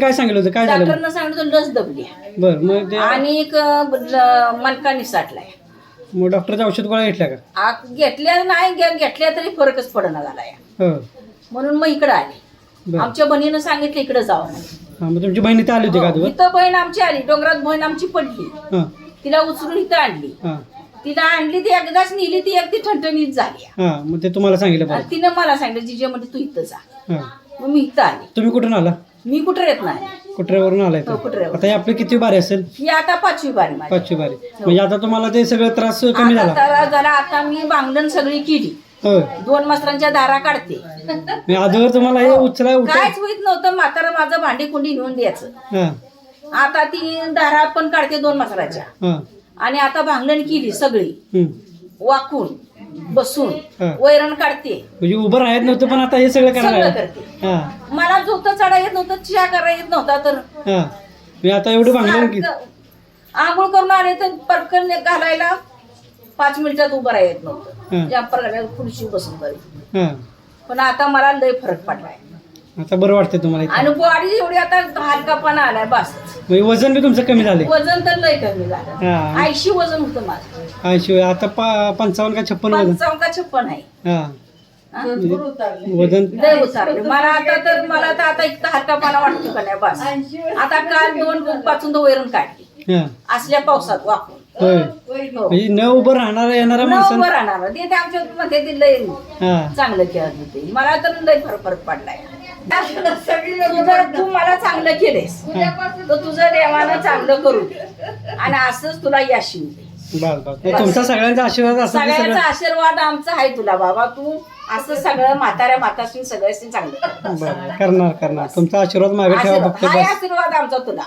काय सांगितलं होतं? काय झालं? डॉक्टरनं सांगितलं लस दबली. बर मग ते आणि एक मणका निसाटलाय मग डॉक्टरच्या औषध गोळ्या घेतल्या का? आ- घेतल्या नाही घे- घेतल्या तरी फरकच पडना झालाय. हो. म्हणून मग इकडे आली. बर. आमच्या बहिणीनं सांगितलं इकडे जावं म्हणून. हा मग तुमची बहिणी तर आली होती का आजवर इथं बहीण आमची आली. डोंगरात बहीण आमची पडली. हां. तिला उचलून इथं आणली. हां. तिला आणली ती एकदाच नेली ती ती ठणठणीत झाली. हां मग ते तुम्हाला सांगितलं आणि तिनं मला सांगितलं जिजे म्हणजे तू इथं जा. हां. मग मी इथं आली. तुम्ही कुठून आला? मी कुठं येत नाही. कुठऱ्यावरून आलाय हो, तर. आता ही आपली किती बारी असेल? ही आता पाचवी बारी माझी. पाचवी बारी. म्हणजे आता तुम्हाला ते सगळं त्रास कमी आता झाला जरा जरा आता मी बांगडण सगळी केली. होय. दोन मस्तरांच्या दारा काढते. म्हणजे आजवर तुम्हाला हे उचला उठा. कायच होईत नव्हतं म्हातारा माझं भांडी कुंडी नेऊन द्यायचं. हां. आता ती दारा पण काढते दोन मसराच्या हां. आणि आता भांगण केली सगळी. हम्म. वाकून. बसून हा. वैरण काढते. म्हणजे उभं राहत नव्हतं पण आता हे सगळं सगळं करणार करते. हां. मला झोत चढा येत नव्हतं चहा करा येत नव्हता तर हां. मी आता एवढं भांगलं की सारखं आंघोळ करून आले तर पटकन घालायला पाच मिनिटात उभं राहा येत नव्हतं. हा. जंपर घालायला खुर्ची बसून हां. पण आता मला लय फरक पडलाय. आता बरं वाटतंय तुम्हाला इथं. आणि बॉडी एवढी आता हलकापणा आलाय बस. म्हणजे वजन बी तुमचं कमी झाले वजन तर लय कमी झालं. हा. ऐंशी वजन होतं माझं. हा शिवाय आता पा- पंचावन्न का छप्पन वजन? पंचावन्न का छप्पन आहे. हा. हा? वजन लय उतारले. मला आता तर मला तर आता इतका हलकापणा वाटतो का नाही बस. आता काल दोन पाचून वैरण काढली. हा. असल्या पावसात वाकून. होय. हो म्हणजे न उभं राहणारा येणारा न माणसानं उभं राहणार. ते ते आमच्या मध्ये ते लय हा. चांगलं केलं होते. मला तर लय फरक फरक पडलाय. तुझं- तू मला चांगलं केलेस तर तुझं देवानं चांगलं करू. दे आणि असंच तुला यश तुमचा सगळ्यांचा आशीर्वाद सगळ्यांचा सगळं आशीर्वाद आमचा आहे तुला बाबा. तू असं सगळं म्हाताऱ्या माताशी सगळ्याशी चांगलं. करणार करणार. तुमचा आशीर्वाद मागे ठेवा आशीर्वाद आमचा तुला.